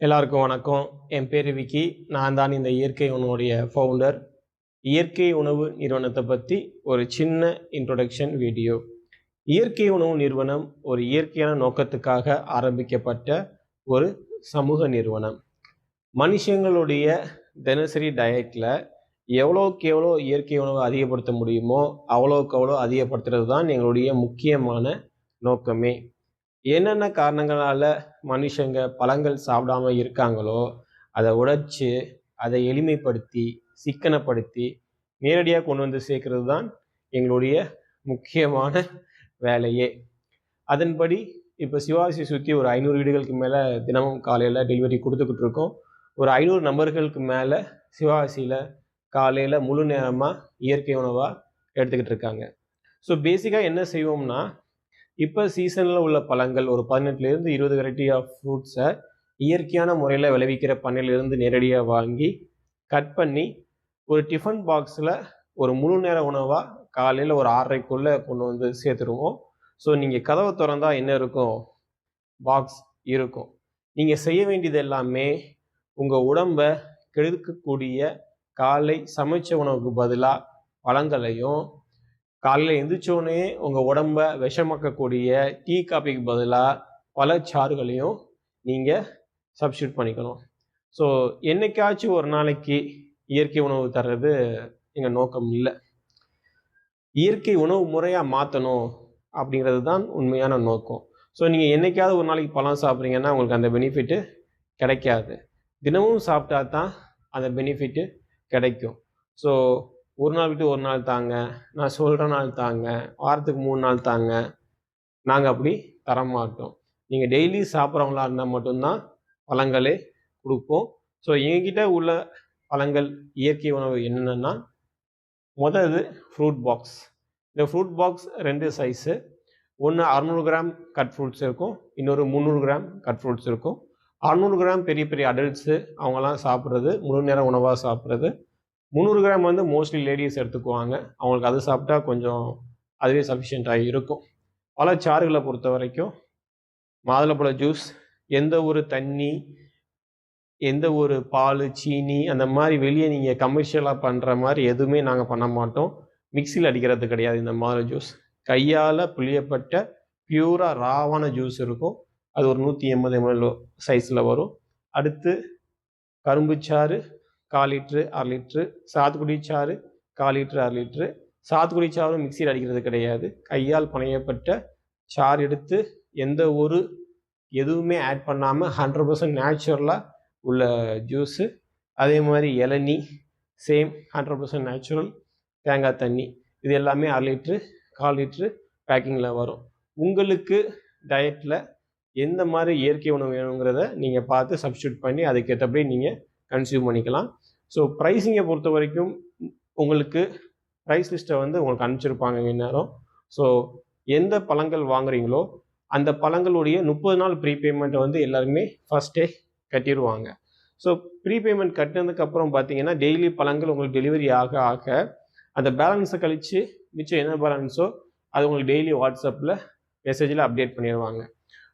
எல்லாருக்கும் வணக்கம். என் பேர் விக்கி. நான் தான் இந்த இயற்கை உணவுடைய ஃபவுண்டர் இயற்கை உணவு நிறுவனத்தை பற்றி ஒரு சின்ன இன்ட்ரொடக்ஷன் வீடியோ இயற்கை உணவு நிறுவனம் ஒரு இயற்கையான நோக்கத்துக்காக ஆரம்பிக்கப்பட்ட ஒரு சமூக நிறுவனம். மனுஷங்களுடைய தினசரி டயட்டில் எவ்வளோக்கு எவ்வளோ இயற்கை உணவை அதிகப்படுத்த முடியுமோ அவ்வளோக்கு அவ்வளோ அதிகப்படுத்துறது தான் எங்களுடைய முக்கியமான நோக்கமே. என்னென்ன காரணங்களால் மனுஷங்க பழங்கள் சாப்பிடாம இருக்காங்களோ அதை உடைச்சு அதை எளிமைப்படுத்தி சிக்கனப்படுத்தி நேரடியாக கொண்டு வந்து சேர்க்கறது தான் எங்களுடைய முக்கியமான வேலையே. அதன்படி இப்போ சிவாசி சுற்றி ஒரு ஐநூறு வீடுகளுக்கு மேலே தினமும் காலையில் டெலிவரி கொடுத்துக்கிட்டு இருக்கோம். ஒரு ஐநூறு நபர்களுக்கு மேலே சிவாசியில் காலையில் முழு நேரமாக இயற்கை உணவாக எடுத்துக்கிட்டு இருக்காங்க. ஸோ பேசிக்காக என்ன செய்வோம்னா இப்போ சீசனில் உள்ள பழங்கள் ஒரு பதினெட்டுலேருந்து இருபது வெரைட்டி ஆஃப் ஃப்ரூட்ஸை இயற்கையான முறையில் விளைவிக்கிற பண்ணையிலேருந்து நேரடியாக வாங்கி கட் பண்ணி ஒரு டிஃபன் பாக்ஸில் ஒரு முழு நேர உணவாக காலையில் ஒரு ஆறரைக்குள்ளே கொண்டு வந்து சேர்த்துருவோம். ஸோ நீங்கள் கதவை திறந்தால் என்ன இருக்கும்? பாக்ஸ் இருக்கும். நீங்கள் செய்ய வேண்டியது எல்லாமே உங்கள் உடம்பை கெடுக்கக்கூடிய காலை சமைச்ச உணவுக்கு பதிலாக பழங்களையும் காலையில் எந்திரிச்சோடனே உங்கள் உடம்ப விஷமாக்கக்கூடிய டீ காப்பிக்கு பதிலாக பழச்சாறுகளையும் நீங்கள் சப்ஸ்டியூட் பண்ணிக்கணும். ஸோ என்னைக்காச்சும் ஒரு நாளைக்கு இயற்கை உணவு தர்றது எங்கள் நோக்கம் இல்லை. இயற்கை உணவு முறையாக மாற்றணும் அப்படிங்கிறது தான் உண்மையான நோக்கம். ஸோ நீங்கள் என்னைக்காவது ஒரு நாளைக்கு பழம் சாப்பிட்றீங்கன்னா உங்களுக்கு அந்த பெனிஃபிட்டு கிடைக்காது. தினமும் சாப்பிட்டா தான் அந்த பெனிஃபிட்டு கிடைக்கும். ஸோ ஒரு நாள் விட்டு ஒரு நாள் தாங்க. நான் சொல்கிற நாள் தாங்க. வாரத்துக்கு மூணு நாள் தாங்க. நாங்கள் அப்படி தர மாட்டோம். நீங்கள் டெய்லி சாப்பிட்றவங்களா இருந்தால் மட்டும்தான் பழங்களே கொடுப்போம். ஸோ எங்ககிட்ட உள்ள பழங்கள் இயற்கை உணவு என்னென்னா முதல் ஃப்ரூட் பாக்ஸ் இந்த ஃப்ரூட் பாக்ஸ் ரெண்டு சைஸு ஒன்று அறநூறு கிராம் கட் ஃப்ரூட்ஸ் இருக்கும். இன்னொரு முந்நூறு கிராம் கட் ஃப்ரூட்ஸ் இருக்கும். அறநூறு கிராம் பெரிய பெரிய அடல்ட்ஸு அவங்கெல்லாம் சாப்பிட்றது முழு நேரம் உணவாக சாப்பிட்றது. முந்நூறு கிராம் வந்து மோஸ்ட்லி லேடிஸ் எடுத்துக்குவாங்க. அவங்களுக்கு அது சாப்பிட்டா கொஞ்சம் அதுவே சஃபிஷியண்ட்டாக இருக்கும். பழச்சாறுகளை பொறுத்த வரைக்கும் மாதுளப்பழ ஜூஸ் எந்த ஒரு தண்ணி எந்த ஒரு பால் சீனி அந்த மாதிரி வெளியே நீங்கள் கமர்ஷியலாக பண்ணுற மாதிரி எதுவுமே நாங்கள் பண்ண மாட்டோம். மிக்சியில் அடிக்கிறது கிடையாது இந்த மாதுளை ஜூஸ் கையால் புளியப்பட்ட பியூராக ராவான ஜூஸ் இருக்கும். அது ஒரு நூற்றி எண்பது எம்எல் சைஸில் வரும். அடுத்து கரும்புச்சாறு கால் லிட்ரு அரை லிட்ரு சாத்துக்குடி சாறு கால் லிட்ரு அரை லிட்ரு. சாத்துக்குடி சாறும் மிக்சியில் அடிக்கிறது கிடையாது. கையால் பணையப்பட்ட சாறு எடுத்து எந்த ஒரு எதுவுமே ஆட் பண்ணாமல் ஹண்ட்ரட் பர்சன்ட் நேச்சுரலாக உள்ள ஜூஸு அதே மாதிரி இளநீ சேம் ஹண்ட்ரட் பர்சன்ட் நேச்சுரல் தேங்காய் தண்ணி. இது எல்லாமே அரை லிட்ரு கால் லிட்ரு பேக்கிங்கில் வரும். உங்களுக்கு டயட்டில் எந்த மாதிரி இயற்கை உணவு வேணுங்கிறத நீங்கள் பார்த்து சப்ஸ்டியூட் பண்ணி அதுக்கேற்றபடி நீங்கள் கன்சியூம் பண்ணிக்கலாம். ஸோ ப்ரைஸிங்கை பொறுத்த வரைக்கும் உங்களுக்கு ப்ரைஸ் லிஸ்ட்டை வந்து உங்களுக்கு அனுப்பிச்சிருப்பாங்க இந்நேரம் ஸோ எந்த பழங்கள் வாங்குறீங்களோ அந்த பழங்களுடைய முப்பது நாள் ப்ரீபேமெண்ட்டை வந்து எல்லாருமே ஃபஸ்ட்டே கட்டிடுவாங்க ஸோ ப்ரீபேமெண்ட் கட்டினதுக்கப்புறம் பார்த்தீங்கன்னா டெய்லி பழங்கள் உங்களுக்கு டெலிவரி ஆக ஆக அந்த பேலன்ஸை கழித்து மிச்சம் என்ன பேலன்ஸோ அது உங்களுக்கு டெய்லி வாட்ஸ்அப்பில் மெசேஜில் அப்டேட் பண்ணிடுவாங்க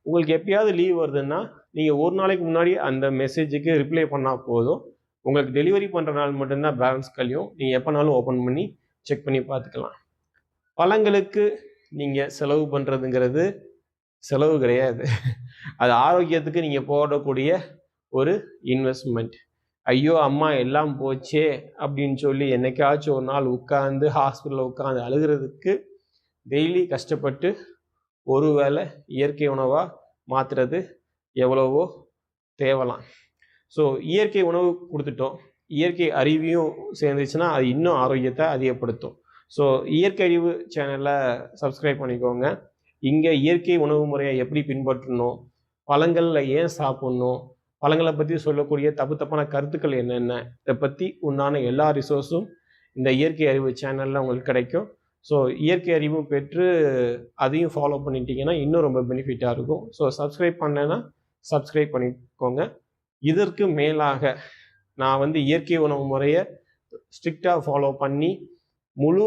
உங்களுக்கு எப்பயாவது லீவ் வருதுன்னா நீங்கள் ஒரு நாளைக்கு முன்னாடி அந்த மெசேஜுக்கு ரிப்ளை பண்ணால் போதும். உங்களுக்கு டெலிவரி பண்ணுற நாள் மட்டும்தான் பேலன்ஸ் கழியும். நீங்கள் எப்போனாலும் ஓப்பன் பண்ணி செக் பண்ணி பார்த்துக்கலாம். பழங்களுக்கு நீங்கள் செலவு பண்ணுறதுங்கிறது செலவு கிடையாது. அது ஆரோக்கியத்துக்கு நீங்கள் போடக்கூடிய ஒரு இன்வெஸ்ட்மெண்ட் ஐயோ அம்மா எல்லாம் போச்சே அப்படின்னு சொல்லி என்னைக்காச்சும் ஒரு நாள் உட்காந்து ஹாஸ்பிட்டலில் உட்காந்து அழுகிறதுக்கு டெய்லி கஷ்டப்பட்டு ஒரு வேளை இயற்கை உணவாக மாற்றுறது எவ்வளவோ தேவலாம். ஸோ இயற்கை உணவு கொடுத்துட்டோம். இயற்கை அறிவியும் சேர்ந்துச்சுன்னா அது இன்னும் ஆரோக்கியத்தை அதிகப்படுத்தும். ஸோ இயற்கை அறிவு சேனலை சப்ஸ்கிரைப் பண்ணிக்கோங்க. இங்கே இயற்கை உணவு முறையை எப்படி பின்பற்றணும்? பழங்களில் ஏன் சாப்பிட்ணும்? பழங்களை பற்றி சொல்லக்கூடிய தப்பு தப்பான கருத்துக்கள் என்னென்ன? இதை பற்றி உண்டான எல்லா ரிசோர்ஸும் இந்த இயற்கை அறிவு சேனலில் உங்களுக்கு கிடைக்கும். ஸோ இயற்கை அறிவும் பெற்று அதையும் ஃபாலோ பண்ணிட்டீங்கன்னா இன்னும் ரொம்ப பெனிஃபிட்டாக இருக்கும். ஸோ சப்ஸ்கிரைப் பண்ணேன்னா சப்ஸ்கிரைப் பண்ணிக்கோங்க. இதற்கு மேலாக நான் வந்து இயற்கை உணவு முறையை ஸ்ட்ரிக்டாக ஃபாலோ பண்ணி முழு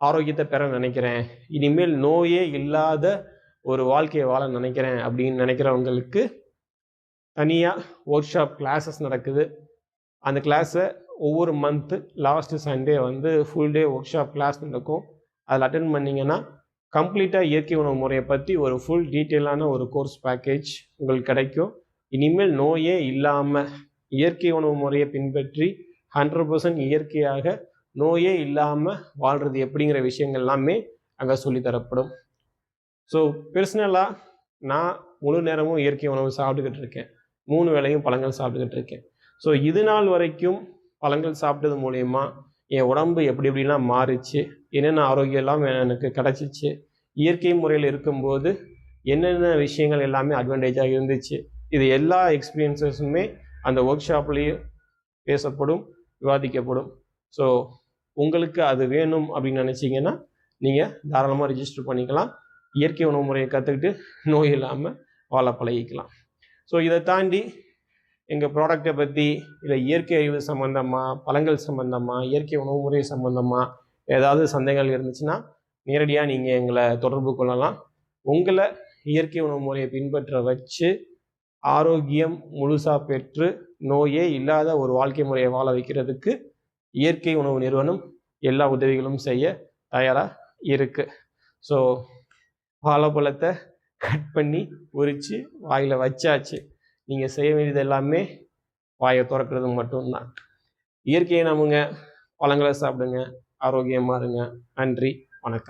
ஆரோக்கியத்தை பெற நினைக்கிறேன். இனிமேல் நோயே இல்லாத ஒரு வாழ்க்கையை வாழ நினைக்கிறேன் அப்படின்னு நினைக்கிறவங்களுக்கு தனியாக ஒர்க் ஷாப் கிளாஸஸ் நடக்குது. அந்த கிளாஸை ஒவ்வொரு மந்த்து லாஸ்ட்டு சண்டே வந்து full day workshop class நடக்கும். அதில் அட்டன் பண்ணிங்கன்னா கம்ப்ளீட்டாக இயற்கை உணவு முறையை பற்றி ஒரு ஃபுல் டீட்டெயிலான ஒரு கோர்ஸ் பேக்கேஜ் உங்களுக்கு கிடைக்கும். இனிமேல் நோயே இல்லாமல் இயற்கை உணவு முறையை பின்பற்றி ஹண்ட்ரட் பர்சன்ட் இயற்கையாக நோயே இல்லாமல் வாழ்கிறது எப்படிங்கிற விஷயங்கள் எல்லாமே அங்கே சொல்லித்தரப்படும் ஸோ பர்சனலாக நான் முழு நேரமும் இயற்கை உணவு சாப்பிட்டுக்கிட்டு இருக்கேன். மூணு வேளையும் பழங்கள் சாப்பிட்டுக்கிட்டு இருக்கேன். ஸோ இது நாள் வரைக்கும் பழங்கள் சாப்பிட்டது மூலயமா என் உடம்பு எப்படி எப்படிலாம் மாறிச்சு என்னென்ன ஆரோக்கியம்லாம் எனக்கு கிடச்சிச்சு இயற்கை முறையில் இருக்கும்போது என்னென்ன விஷயங்கள் எல்லாமே அட்வான்டேஜாக இருந்துச்சு இது எல்லா எக்ஸ்பீரியன்ஸஸுமே அந்த ஒர்க் ஷாப்லேயே பேசப்படும் விவாதிக்கப்படும். ஸோ உங்களுக்கு அது வேணும் அப்படின்னு நினச்சிங்கன்னா நீங்கள் தாராளமாக ரிஜிஸ்டர் பண்ணிக்கலாம். இயற்கை உணவு முறையை கற்றுக்கிட்டு நோய் இல்லாமல் வாழ பழகிக்கலாம். ஸோ இதை தாண்டி எங்கள் ப்ராடக்டை பற்றி இல்லை இயற்கை அறிவு சம்மந்தமாக பழங்கள் சம்மந்தமாக இயற்கை உணவு முறை சம்மந்தமாக ஏதாவது சந்தேகங்கள் இருந்துச்சுன்னா நேரடியாக நீங்கள் எங்களை தொடர்பு கொள்ளலாம். உங்களை இயற்கை உணவு முறையை பின்பற்ற வச்சு ஆரோக்கியம் முழுசாக பெற்று நோயே இல்லாத ஒரு வாழ்க்கை முறையை வாழ வைக்கிறதுக்கு இயற்கை உணவு நிறுவனம் எல்லா உதவிகளும் செய்ய தயாராக இருக்குது ஸோ வாழைப்பழத்தை கட் பண்ணி உரித்து வாயில் வச்சாச்சு. நீங்கள் செய்ய வேண்டியது எல்லாமே வாயை திறக்கிறது மட்டும்தான். இயற்கையை நம்புங்க. பழங்களை சாப்பிடுங்க. ஆரோக்கியமாக இருங்க. நன்றி. வணக்கம்.